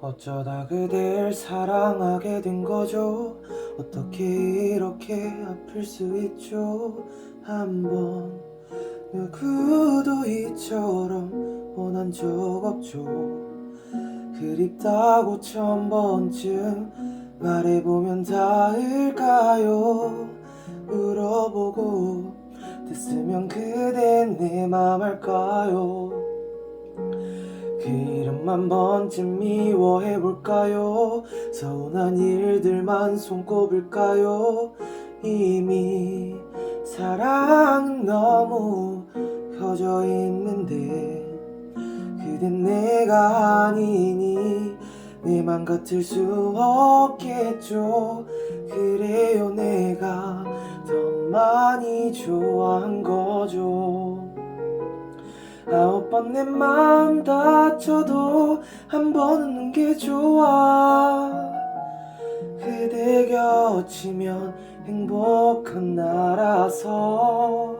어쩌다 그댈 사랑하게 된 거죠? 어떻게 이렇게 아플 수 있죠? 한번 누구도 이처럼 원한 적 없죠. 그립다고 천 번쯤 말해보면 닿을까요? 울어보고 됐으면 그댄 내맘 알까요? 그 이름 한 번쯤 미워해볼까요? 서운한 일들만 손꼽을까요? 이미 사랑은 너무 커져 있는데 그댄 내가 아니니 내 맘 같을 수 없겠죠. 그래요 내가 더 많이 좋아한 거죠 아홉 번 내 맘 다쳐도 한 번 웃는 게 좋아. 그대 곁이면 행복한 나라서.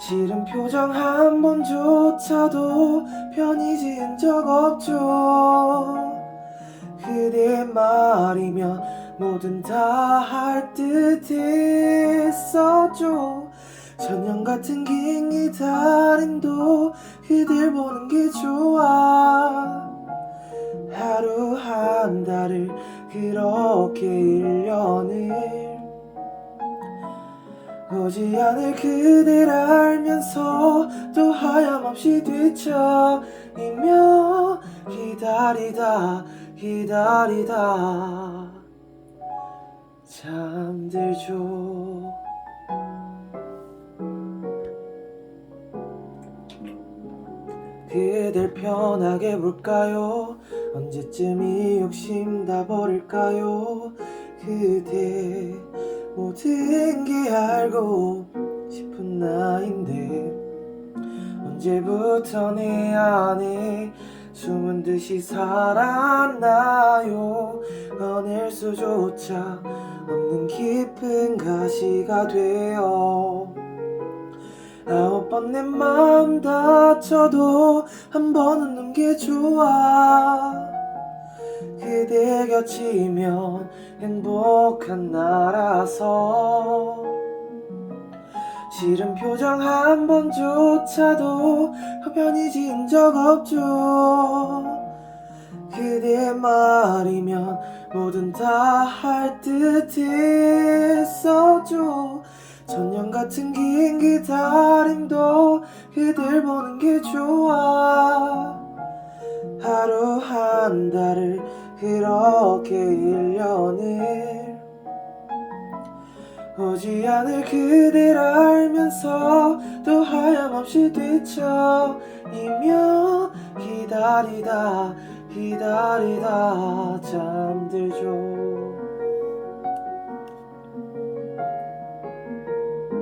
싫은 표정 한 번조차도 편히 지은 적 없죠. 그대 말이면 뭐든 다 할 듯 했었죠 천년 같은 긴 기다림도 그댈 보는 게 좋아. 하루 한 달을 그렇게 일년을 오지 않을 그댈 알면서 또 하염없이 뒤척이며 기다리다 기다리다. 잠들죠 그댈 편하게 볼까요? 언제쯤 이 욕심 다 버릴까요? 그대 모든 게 알고 싶은 나인데 언제부터 내 안에 숨은 듯이 살았나요? 꺼낼 수조차 없는 깊은 가시가 되어 아홉 번 내 마음 다쳐도 한번 웃는 게 좋아. 그대 곁이면 행복한 나라서. 싫은 표정 한 번조차도 편히 지은 적 없죠. 그대 말이면 뭐든 다 할 듯 했었죠 천년 같은 긴 기다림도 그댈 보는 게 좋아. 하루 한 달을 그렇게 일년을 오지 않을 그댈 알면서 또 하염없이 뒤척이며 기다리다 기다리다 잠들죠